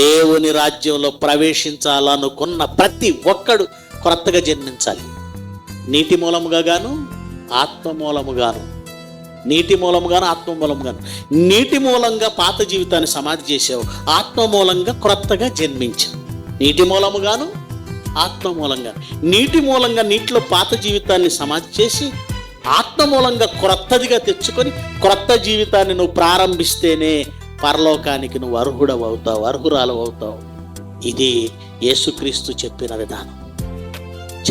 దేవుని రాజ్యంలో ప్రవేశించాలనుకున్న ప్రతి ఒక్కడు కొత్తగా జన్మించాలి. నీటి మూలముగా గాను ఆత్మ మూలముగాను నీటి మూలముగాను ఆత్మ మూలముగాను నీటి మూలంగా పాత జీవితాన్ని సమాధి చేసావు. ఆత్మ మూలంగా క్రొత్తగా జన్మించావు. నీటి మూలముగాను ఆత్మ మూలంగా నీటి మూలంగా నీటిలో పాత జీవితాన్ని సమాధి చేసి ఆత్మ మూలంగా క్రొత్తదిగా తెచ్చుకొని క్రొత్త జీవితాన్ని నువ్వు ప్రారంభిస్తేనే పరలోకానికి నువ్వు అర్హుడవు అవుతావు అర్హురాలు అవుతావు ఇది యేసుక్రీస్తు చెప్పిన విధానం.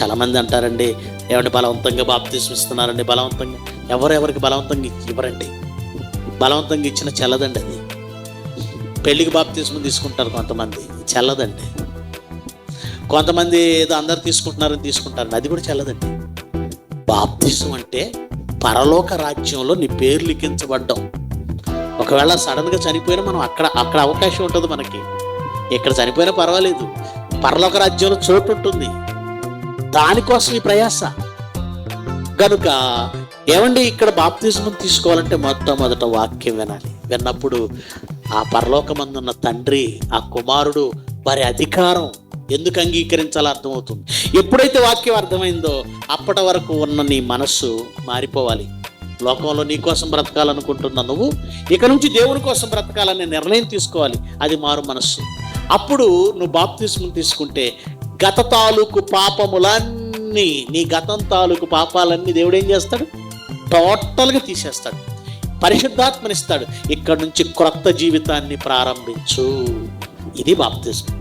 చాలామంది అంటారండి ఏమంటే బలవంతంగా బాప్తీసం ఇస్తున్నారండి బలవంతంగా ఎవరెవరికి బలవంతంగా ఇచ్చి- ఇవ్వరండి. బలవంతంగా ఇచ్చిన చెల్లదండి అది. పెళ్ళికి బాప్తిస్మం తీసుకుంటారు కొంతమంది చల్లదండి. కొంతమంది ఏదో అందరు తీసుకుంటున్నారని తీసుకుంటారు అది కూడా చెల్లదండి. బాప్తిసం అంటే పరలోక రాజ్యంలో నీ పేరు లిఖించబడ్డం. ఒకవేళ సడన్గా చనిపోయినా మనం అక్కడ అక్కడ అవకాశం ఉంటుంది మనకి. ఇక్కడ చనిపోయినా పర్వాలేదు. పరలోక రాజ్యంలో చోటు ఉంటుంది. దానికోసం ఈ ప్రయాస. కనుక ఏమండి ఇక్కడ బాప్తిజం తీసుకోవాలంటే మొట్టమొదట వాక్యం వినాలి. విన్నప్పుడు ఆ పరలోకమందున్న తండ్రి ఆ కుమారుడు వారి అధికారం ఎందుకు అంగీకరించాలో అర్థమవుతుంది. ఎప్పుడైతే వాక్యం అర్థమైందో అప్పటి వరకు ఉన్న నీ మనస్సు మారిపోవాలి. లోకంలో నీ కోసం బ్రతకాలనుకుంటున్న నువ్వు ఇక నుంచి దేవుని కోసం బ్రతకాలనే నిర్ణయం తీసుకోవాలి. అది మారు మనస్సు. అప్పుడు నువ్వు బాప్తిస్మం తీసుకుంటే గత తాలూకు పాపములన్నీ నీ గతం తాలూకు పాపాలన్నీ దేవుడు ఏం చేస్తాడు? టోటల్గా తీసేస్తాడు. పరిశుద్ధాత్మనిస్తాడు. ఇక్కడ నుంచి క్రొత్త జీవితాన్ని ప్రారంభించు. ఇది బాప్తిస్మం.